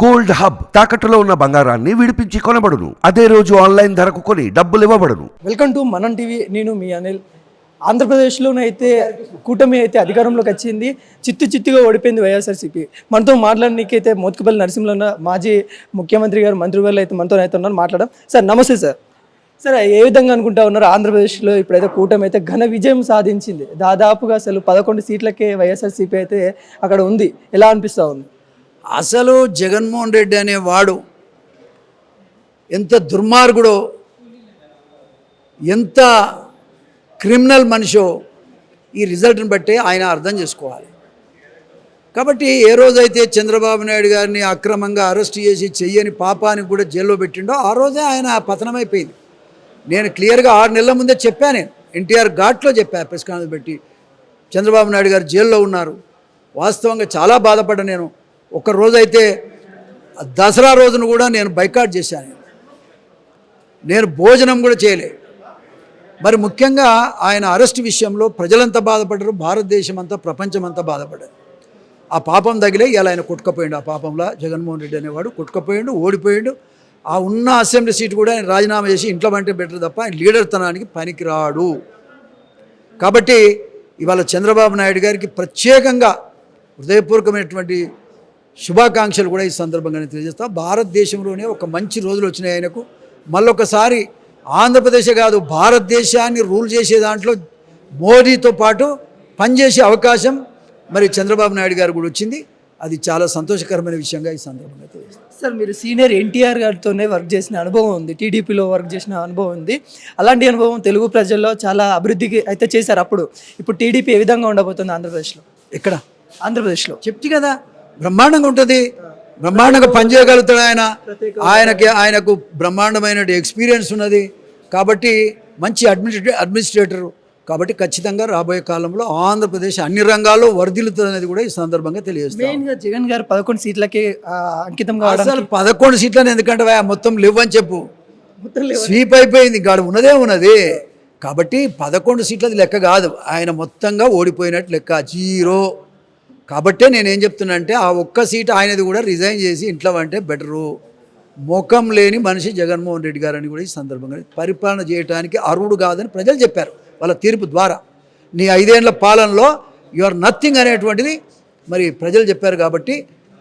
Gold hub తాకట్టులో ఉన్న బంగారాన్ని విడిపించి కొనబడును. అదే రోజు ఆన్లైన్ ధరకు కొని డబ్బులు ఇవ్వబడును. Welcome to Manam TV. నేను మీ అనిల్. ఆంధ్రప్రదేశ్లోనైతే కూటమి అయితే అధికారంలోకి వచ్చింది. చిత్తు చిత్తుగా ఓడిపోయింది వైఎస్ఆర్సీపీ. మనతో మాట్లాడడానికి అయితే మోత్కుపల్లి నరసింహలో ఉన్న మాజీ ముఖ్యమంత్రి గారు మంత్రివర్యులు అయితే మనతో అయితే ఉన్నారు. మాట్లాడడం సార్ నమస్తే సార్. సార్ ఏ విధంగా అనుకుంటా ఉన్నారు ఆంధ్రప్రదేశ్లో ఇప్పుడైతే కూటమి అయితే ఘన విజయం సాధించింది. దాదాపుగా అసలు పదకొండు సీట్లకే వైఎస్ఆర్సీపీ అయితే అక్కడ ఉంది. ఎలా అనిపిస్తూ ఉంది? అసలు జగన్మోహన్ రెడ్డి అనేవాడు ఎంత దుర్మార్గుడో ఎంత క్రిమినల్ మనిషో ఈ రిజల్ట్ని బట్టి ఆయన అర్థం చేసుకోవాలి. కాబట్టి ఏ రోజైతే చంద్రబాబు నాయుడు గారిని అక్రమంగా అరెస్ట్ చేసి చెయ్యని పాపానికి కూడా జైల్లో పెట్టిండో ఆ రోజే ఆయన పతనమైపోయింది. నేను క్లియర్గా ఆరు నెలల ముందే చెప్పాను నేను ఎన్టీఆర్ ఘాట్లో చెప్పాను ప్రెస్ కాన్ఫరెన్స్ పెట్టి చంద్రబాబు నాయుడు గారు జైల్లో ఉన్నారు. వాస్తవంగా చాలా బాధపడ్డా నేను. ఒక రోజైతే దసరా రోజున కూడా నేను బైకాట్ చేశాను. నేను భోజనం కూడా చేయలే. మరి ముఖ్యంగా ఆయన అరెస్ట్ విషయంలో ప్రజలంతా బాధపడ్డారు భారతదేశం అంతా ప్రపంచం అంతా బాధపడ్డారు ఆ పాపం తగిలే ఇలా ఆయన కొట్టుకపోయిండు. ఆ పాపంలో జగన్మోహన్ రెడ్డి అనేవాడు కొట్టుకపోయిండు ఓడిపోయిండు. ఆ ఉన్న అసెంబ్లీ సీట్ కూడా ఆయన రాజీనామా చేసి ఇంట్లో అంటే బెటర్ తప్ప ఆయన లీడర్ తనానికి పనికిరాడు. కాబట్టి ఇవాళ చంద్రబాబు నాయుడు గారికి ప్రత్యేకంగా హృదయపూర్వకమైనటువంటి శుభాకాంక్షలు కూడా ఈ సందర్భంగా తెలియజేస్తా. భారతదేశంలోనే ఒక మంచి రోజులు వచ్చినాయి ఆయనకు. మళ్ళొకసారి ఆంధ్రప్రదేశ్ కాదు భారతదేశాన్ని రూల్ చేసే దాంట్లో మోడీతో పాటు పనిచేసే అవకాశం మరి చంద్రబాబు నాయుడు గారు కూడా వచ్చింది. అది చాలా సంతోషకరమైన విషయంగా ఈ సందర్భంగా తెలియజేస్తాను సార్ మీరు సీనియర్ ఎన్టీఆర్ గారితోనే వర్క్ చేసిన అనుభవం ఉంది టీడీపీలో వర్క్ చేసిన అనుభవం ఉంది. అలాంటి అనుభవం తెలుగు ప్రజల్లో చాలా అభివృద్ధికి అయితే చేశారు అప్పుడు. ఇప్పుడు టీడీపీ ఏ విధంగా ఉండబోతుంది ఆంధ్రప్రదేశ్లో? ఎక్కడ? ఆంధ్రప్రదేశ్లో. చెప్తి కదా బ్రహ్మాండంగా ఉంటుంది. బ్రహ్మాండంగా పనిచేయగలుగుతాడు ఆయన. ఆయనకి ఆయనకు బ్రహ్మాండమైన ఎక్స్పీరియన్స్ ఉన్నది. కాబట్టి మంచి అడ్మినిస్ట్రే అడ్మినిస్ట్రేటర్ కాబట్టి ఖచ్చితంగా రాబోయే కాలంలో ఆంధ్రప్రదేశ్ అన్ని రంగాల్లో వర్ధిల్లుతుంది అనేది కూడా ఈ సందర్భంగా తెలియజేస్తాం. మెయిన్గా జగన్ గారు పదకొండు సీట్లకి అంకితం అసలు పదకొండు సీట్లని ఎందుకంటే మొత్తం లేవని చెప్పు. మొత్తం లేవు. స్వీప్ అయిపోయింది గాడు ఉన్నదే ఉన్నది. కాబట్టి పదకొండు సీట్లది లెక్క కాదు. ఆయన మొత్తంగా ఓడిపోయినట్టు లెక్క. జీరో. కాబట్టే నేనేం చెప్తున్నా అంటే ఆ ఒక్క సీట్ ఆయనది కూడా రిజైన్ చేసి ఇంట్లో అంటే బెటరు. ముఖం లేని మనిషి జగన్మోహన్ రెడ్డి గారు అని కూడా ఈ సందర్భంగా పరిపాలన చేయడానికి అర్హుడు కాదని ప్రజలు చెప్పారు వాళ్ళ తీర్పు ద్వారా. నీ ఐదేళ్ళ పాలనలో యు ఆర్ నథింగ్ అనేటువంటిది మరి ప్రజలు చెప్పారు కాబట్టి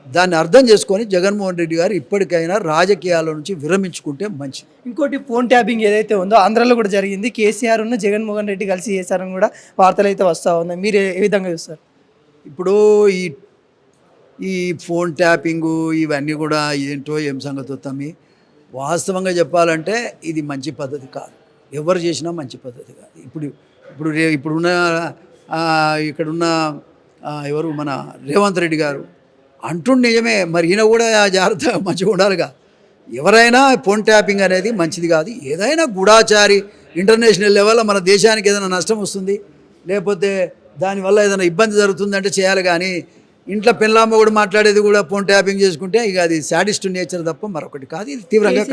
దాన్ని అర్థం చేసుకొని జగన్మోహన్ రెడ్డి గారు ఇప్పటికైనా రాజకీయాల నుంచి విరమించుకుంటే మంచిది. ఇంకోటి ఫోన్ ట్యాపింగ్ ఏదైతే ఉందో ఆంధ్రాలో కూడా జరిగింది. కేసీఆర్ ఉన్న జగన్మోహన్ రెడ్డి కలిసి చేశారని కూడా వార్తలు అయితే వస్తూ ఉన్నాయి. మీరు ఏ విధంగా చూస్తారు? ఇప్పుడు ఈ ఈ ఫోన్ ట్యాపింగు ఇవన్నీ కూడా ఏంటో ఏం సంగతి తమ్మి? వాస్తవంగా చెప్పాలంటే ఇది మంచి పద్ధతి కాదు. ఎవరు చేసినా మంచి పద్ధతి కాదు. ఇప్పుడు ఇప్పుడు రే ఇప్పుడున్న ఇక్కడున్న ఎవరు మన రేవంత్ రెడ్డి గారు అంటుండు నిజమే మరి ఈయన కూడా జాగ్రత్త మంచిగా ఉండాలిగా. ఎవరైనా ఫోన్ ట్యాపింగ్ అనేది మంచిది కాదు. ఏదైనా గూఢాచారి ఇంటర్నేషనల్ లెవెల్లో మన దేశానికి ఏదైనా నష్టం వస్తుంది లేకపోతే దానివల్ల ఏదైనా ఇబ్బంది జరుగుతుందంటే చేయాలి కానీ ఇంట్లో పెళ్ళామ్మ కూడా మాట్లాడేది కూడా ఫోన్ ట్యాపింగ్ చేసుకుంటే ఇక అది సాడిస్ట్ నేచర్ తప్ప మరొకటి కాదు ఇది తీవ్రంగా.